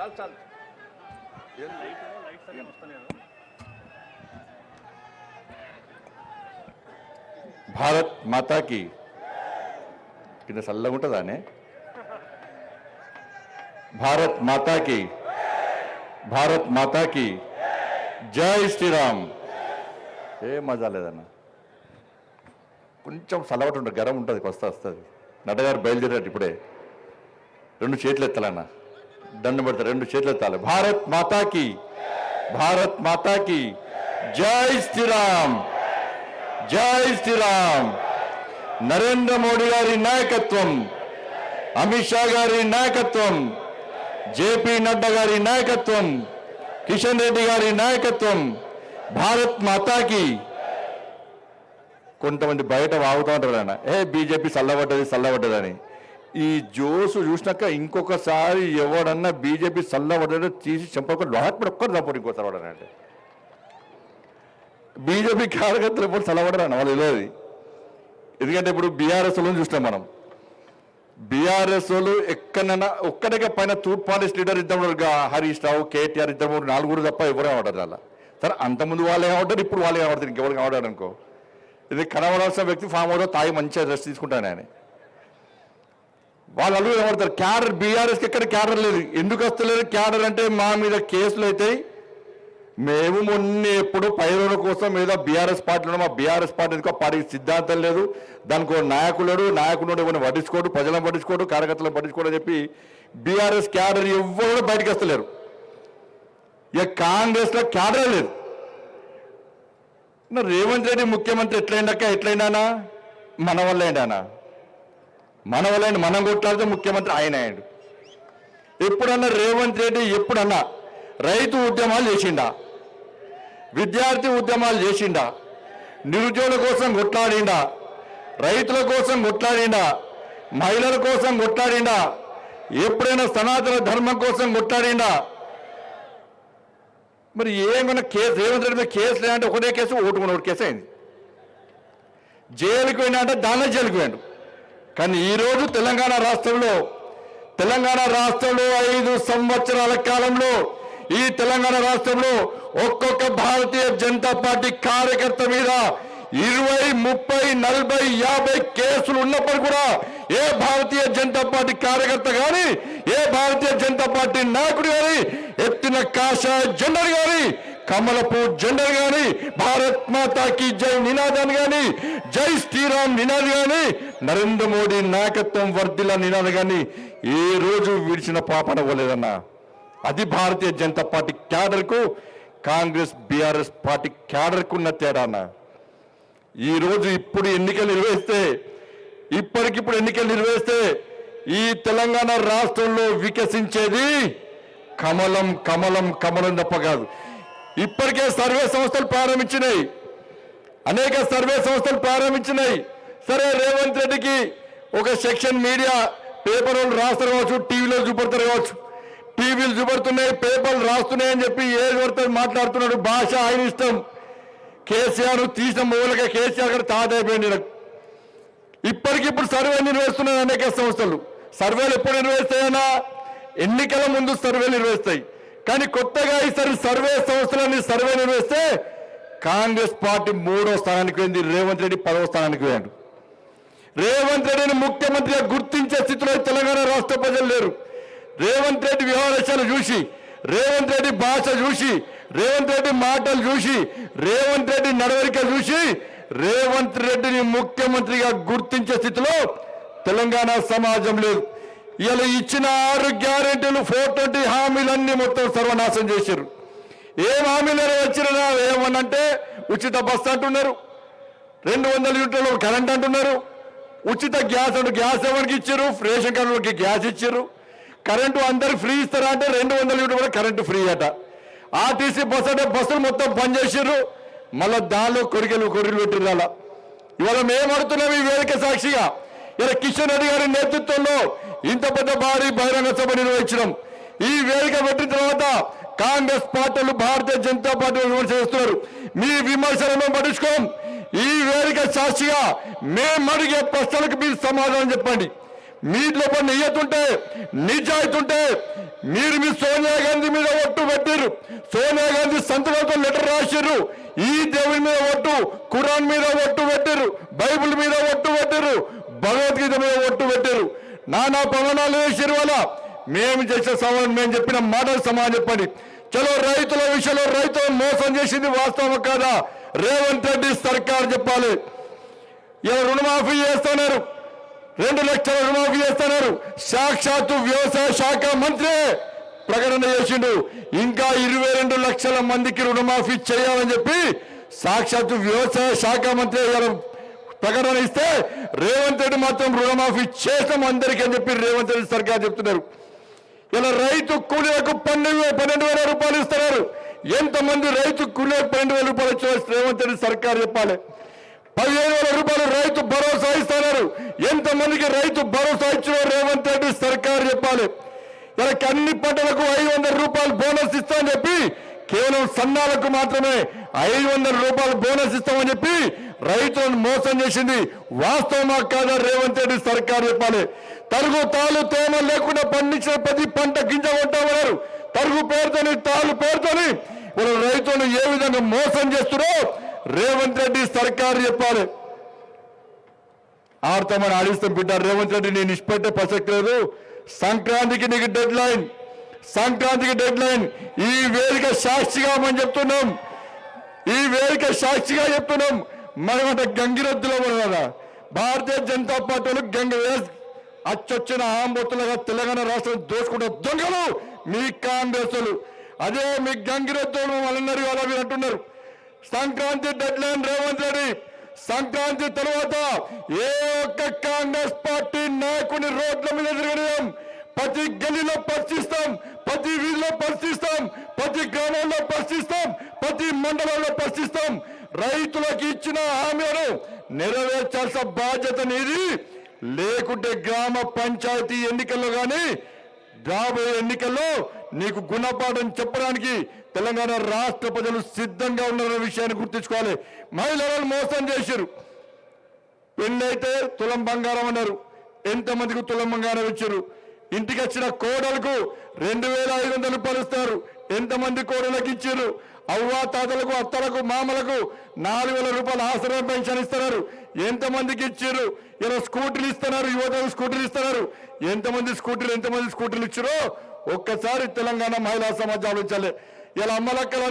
చాలు చాలు. భారత్ మాతాకి కింద చల్లగా ఉంటుందానే భారత్ మాతాకి భారత్ మాతాకి జై శ్రీరామ్. ఏ మజా లేదన్న. కొంచెం చల్లబట్టి ఉంటుంది గరం ఉంటుంది వస్తా వస్తుంది. నటగారు బయలుదేరారు ఇప్పుడే. రెండు చేతులు ఎత్తాలన్న. దండం పెడతారు రెండు చేతులు ఎత్తాలి. భారత్ మాతాకి భారత్ మాతాకి జై శ్రీరామ్ జై శ్రీరామ్. నరేంద్ర మోడీ గారి నాయకత్వం అమిత్ షా గారి నాయకత్వం జేపీ నడ్డా గారి నాయకత్వం కిషన్ రెడ్డి గారి నాయకత్వం భారత్ మాతాకి. కొంతమంది బయట వాగుతూ ఉంటారు ఆయన ఏ బీజేపీ చల్లబడ్డది చల్లబడ్డదని ఈ జోసు చూసినాక ఇంకొకసారి ఎవడన్నా బీజేపీ చల్లబడ్డదో తీసి చంపకుండా లోహత్పడి ఒక్కరు చంపడు ఇంకోసారి వాడనంటే బీజేపీ కార్యకర్తలు ఎప్పుడు చల్లబడరాను వాళ్ళు తెలియదు. ఎందుకంటే ఇప్పుడు బీఆర్ఎస్ వాళ్ళని చూస్తాం మనం. బీఆర్ఎస్ వాళ్ళు ఎక్కడైనా ఒక్కడికే పైన తూర్పు పాలిస్ లీడర్ ఇద్దరు హరీష్ రావు కేటీఆర్ ఇద్దరు మూడు నాలుగురు తప్ప ఎవరు కనబడరు అలా. సరే అంతకుముందు వాళ్ళే కనబడ్డారు ఇప్పుడు వాళ్ళే కనబడతారు ఇంకెవరు కనబడారు అనుకో. ఇది కనబడాల్సిన వ్యక్తి ఫామ్ హౌస్ తాగి మంచిగా రెస్ట్ తీసుకుంటాను ఆయన. వాళ్ళు అల్లు కనబడతారు క్యాడర్ బీఆర్ఎస్కి ఎక్కడ క్యాడర్ లేదు. ఎందుకు వస్తలేదు? క్యాడర్ అంటే మా మీద కేసులు అవుతాయి. మేము మొన్న ఎప్పుడు పైరుల కోసం ఏదో బీఆర్ఎస్ పార్టీలో మా బీఆర్ఎస్ పార్టీ ఎందుకో పార్టీకి సిద్ధాంతం లేదు. దానికి ఒక నాయకుడు నాయకుడు ఎవరిని పట్టించుకోడు? ప్రజలను పట్టించుకోడు? కార్యకర్తలను పట్టించుకోడు అని చెప్పి బీఆర్ఎస్ క్యాడర్ ఎవ్వరు కూడా బయటకు వస్తలేరు. ఇక కాంగ్రెస్లో క్యాడర్ లేదు. నా రేవంత్ రెడ్డి ముఖ్యమంత్రి ఎట్లయిందాక ఎట్లయిందానా మన వల్ల అయిందానా మన మనం కొట్లాడితే ముఖ్యమంత్రి ఆయన అయ్యాడు. ఎప్పుడన్నా రేవంత్ రెడ్డి ఎప్పుడన్నా రైతు ఉద్యమాలు చేసిండా? విద్యార్థి ఉద్యమాలు చేసిండా? నిరుద్యోగుల కోసం కొట్లాడిండా? రైతుల కోసం కొట్లాడిండా? మహిళల కోసం కొట్లాడిండా? ఎప్పుడైనా సనాతన ధర్మం కోసం కొట్లాడిండా? మరి ఏమన్నా కేసు? రేవంత్ రెడ్డి మీద కేసు లేదంటే ఒకటే కేసు ఓటుకున్న ఒకటి కేసు అయింది. జైలుకి పోయినా అంటే దానిలో జైలుకి పోయాడు. కానీ ఈరోజు తెలంగాణ రాష్ట్రంలో తెలంగాణ రాష్ట్రంలో ఐదు సంవత్సరాల కాలంలో ఈ తెలంగాణ రాష్ట్రంలో ఒక్కొక్క భారతీయ జనతా పార్టీ కార్యకర్త మీద ఇరవై ముప్పై నలభై యాభై కేసులు ఉన్నప్పుడు కూడా ఏ భారతీయ జనతా పార్టీ కార్యకర్త కానీ ఏ భారతీయ జనతా పార్టీ నాయకుడు కానీ ఎత్తిన కాషాయ జెండర్ కానీ కమలపు జెండర్ గాని భారత్ మాతాకి జై నినాదాన్ని గాని జై శ్రీరామ్ నినాది గాని నరేంద్ర మోడీ నాయకత్వం వర్ధిల నినాది గాని ఏ రోజు విడిచిన పాపన పోలేదన్న అది భారతీయ జనతా పార్టీ క్యాడర్కు కాంగ్రెస్ బీఆర్ఎస్ పార్టీ క్యాడర్కు ఉన్న తేడా అన్న. ఈ రోజు ఇప్పుడు ఎన్నికలు నిర్వహిస్తే ఇప్పటికిప్పుడు ఎన్నికలు నిర్వహిస్తే ఈ తెలంగాణ రాష్ట్రంలో వికసించేది కమలం కమలం కమలం తప్ప కాదు. ఇప్పటికే సర్వే సంస్థలు ప్రారంభించినాయి. అనేక సర్వే సంస్థలు ప్రారంభించినాయి. సరే రేవంత్ రెడ్డికి ఒక సెక్షన్ మీడియా పేపర్ వాళ్ళు రాస్తారు కావచ్చు టీవీలో చూపడతారు కావచ్చు. టీవీలు చూపడుతున్నాయి పేపర్లు రాస్తున్నాయి అని చెప్పి ఏది పడుతుంది మాట్లాడుతున్నాడు? భాష ఆయన ఇష్టం. కేసీఆర్ తీసిన మూలక కేసీఆర్ గారు తాతైపోయింది ఇప్పటికిప్పుడు సర్వే నిర్వహిస్తున్నాయి? అనేక సంస్థలు. సర్వేలు ఎప్పుడు నిర్వహిస్తాయన్నా? ఎన్నికల ముందు సర్వే నిర్వహిస్తాయి. కానీ కొత్తగా ఈసారి సర్వే సంస్థలన్నీ సర్వే నిర్వహిస్తే కాంగ్రెస్ పార్టీ మూడో స్థానానికి పోయింది రేవంత్ రెడ్డి పదవ స్థానానికి పోయాడు. రేవంత్ రెడ్డిని ముఖ్యమంత్రిగా గుర్తించే స్థితిలో తెలంగాణ రాష్ట్ర ప్రజలు లేరు. రేవంత్ రెడ్డి వ్యవహారాలు చూసి రేవంత్ రెడ్డి భాష చూసి రేవంత్ రెడ్డి మాటలు చూసి రేవంత్ రెడ్డి నడవడిక చూసి రేవంత్ రెడ్డిని ముఖ్యమంత్రిగా గుర్తించే స్థితిలో తెలంగాణ సమాజం లేదు. ఇలా ఇచ్చిన ఆరు గ్యారెంటీలు ఫోర్ ట్వంటీ హామీలన్నీ మొత్తం సర్వనాశం చేశారు ఏం హామీలు వచ్చినా ఏమనంటే ఉచిత బస్సు అంటున్నారు. రెండు వందల యూనిట్లలో కరెంట్ అంటున్నారు. ఉచిత గ్యాస్ అంటే గ్యాస్ ఎవరికి ఇచ్చారు రేషన్ కార్డులకి గ్యాస్ ఇచ్చారు కరెంటు అందరు ఫ్రీ ఇస్తారా అంటే రెండు వందల యూనిట్ కూడా కరెంటు ఫ్రీ అట. ఆర్టీసీ బస్ అంటే బస్సులు మొత్తం పనిచేసారు మళ్ళీ మళ్ళా దానిలో కొరికెలు కొరికలు పెట్టిరు అలా. ఇవాళ మేము అడుగుతున్నాం ఈ వేదిక సాక్షిగా. ఇలా కిషన్ రెడ్డి గారి నేతృత్వంలో ఇంత పెద్ద భారీ బహిరంగ సభ నిర్వహించడం. ఈ వేదిక పెట్టిన తర్వాత కాంగ్రెస్ పార్టీలు భారతీయ జనతా పార్టీ విమర్శ చేస్తున్నారు. మీ విమర్శలను పట్టించుకోం. ఈ వేదిక సాక్షిగా మేము అడిగే ప్రశ్నలకు మీరు సమాధానం చెప్పండి. మీ లోపల నియ్యతుంటే నిజాయితుంటే మీరు మీ సోనియా గాంధీ మీద ఒట్టు పెట్టారు సోనియా గాంధీ సంతకంతో లెటర్ రాశారు ఈ దేవుని మీద ఒట్టు ఖురాన్ మీద ఒట్టు పెట్టారు బైబిల్ మీద ఒట్టు పెట్టారు భగవద్గీత మీద ఒట్టు పెట్టారు. నానా పవనాలు వేసారు వల్ల మేము చేసే సవాల్ మేము చెప్పిన మాటలు సమాజం చెప్పండి. చలో రైతుల విషయంలో రైతులు మోసం చేసింది వాస్తవం కాదా? రేవంత్ రెడ్డి సర్కార్ చెప్పాలి. ఇలా రుణమాఫీ చేస్తున్నారు. రెండు లక్షల రుణమాఫీ చేస్తున్నారు. సాక్షాత్తు వ్యవసాయ శాఖ మంత్రి ప్రకటన చేసిండు. ఇంకా ఇరవై రెండు లక్షల మందికి రుణమాఫీ చేయాలని చెప్పి సాక్షాత్తు వ్యవసాయ శాఖ మంత్రి ఇవాళ ప్రకటన ఇస్తే రేవంత్ రెడ్డి మాత్రం రుణమాఫీ చేసాం అందరికీ అని చెప్పి రేవంత్ రెడ్డి సర్కార్ చెప్తున్నారు. ఇలా రైతు కూలీలకు పన్నెండు పన్నెండు వేల రూపాయలు ఇస్తున్నారు. ఎంతమంది రైతు కూలీలకు పన్నెండు వేల రూపాయలు ఇచ్చిన రేవంత్ రెడ్డి సర్కార్ చెప్పాలి. పదిహేను వేల రూపాయలు రైతు భరోసా ఇస్తున్నారు. ఎంతమందికి రైతు భరోసా ఇచ్చిన రేవంత్ రెడ్డి సర్కార్ చెప్పాలి. ఇలా అన్ని పంటలకు ఐదు వందల రూపాయలు బోనస్ ఇస్తామని చెప్పి కేవలం సన్నాలకు మాత్రమే ఐదు వందల రూపాయలు బోనస్ ఇస్తామని చెప్పి రైతులను మోసం చేసింది వాస్తవమా కాదా రేవంత్ రెడ్డి సర్కార్ చెప్పాలి. తరుగు తాలు తేమ లేకుండా పండించిన ప్రతి పంట గింజ కొంటామన్నారు. తరుగు పేరుతోని తాలు పేరుతోని ఇప్పుడు రైతులను ఏ విధంగా మోసం చేస్తున్నారో రేవంత్ రెడ్డి సర్కార్ చెప్పాలి. ఆడతామని ఆడిస్తాం బిడ్డ రేవంత్ రెడ్డి నేను ఇష్టపెట్టే ప్రసక్తి లేదు. సంక్రాంతికి నీకు డెడ్ లైన్ సంక్రాంతికి డెడ్ లైన్ ఈ వేదిక సాక్షిగా మనం చెప్తున్నాం. ఈ వేదిక సాక్షిగా చెప్తున్నాం. మనమంట గంగిరెద్దులో కదా. భారతీయ జనతా పార్టీలు గంగ అచ్చొచ్చిన ఆంబొత్తులుగా తెలంగాణ రాష్ట్రం దోసుకుంటే దొంగలు మీ కాంగ్రెస్లు అదే మీ గంగిరెద్దులు వాళ్ళన్నారు అలా మీరు అంటున్నారు. సంక్రాంతి డెడ్ లైన్ రేవంత్ రెడ్డి సంక్రాంతి తర్వాత ఏ ఒక్క కాంగ్రెస్ పార్టీ నాయకుని రోడ్ల మీద తిరగడం ప్రతి గల్లీలో పరిశీలిస్తాం ప్రతి వీధిలో పరిశీలిస్తాం ప్రతి గ్రామంలో పరిశీలిస్తాం ప్రతి మండలంలో పరిశీలిస్తాం. రైతులకు ఇచ్చిన హామీలను నెరవేర్చాల్సిన బాధ్యత నీది. లేకుంటే గ్రామ పంచాయతీ ఎన్నికల్లో కానీ రాబోయే ఎన్నికల్లో నీకు గుణపాఠం చెప్పడానికి తెలంగాణ రాష్ట్ర ప్రజలు సిద్ధంగా ఉన్నారన్న విషయాన్ని గుర్తుంచుకోవాలి. మహిళలను మోసం చేశారు పెళ్ళైతే తులం బంగారం అన్నారు. ఎంతమందికి తులం బంగారం ఇచ్చారు ఇంటికి వచ్చిన కోడలకు రెండు వేల ఐదు వందలు పలుస్తారు. ఎంతమంది కోడలకు ఇచ్చారు అవ్వాతాతలకు అత్తలకు మామలకు నాలుగు వేల రూపాయలు ఆశ్రయం పెన్షన్ ఇస్తున్నారు. ఎంతమందికి ఇచ్చారు? ఇలా స్కూటీలు ఇస్తున్నారు యువతకు స్కూటీలు ఇస్తున్నారు. ఎంతమంది స్కూటీలు ఎంతమంది స్కూటీలు ఇచ్చారో ఒక్కసారి తెలంగాణ మహిళా సమాజం ఆలోచించాలి. ఇలా అమ్మలక్కలు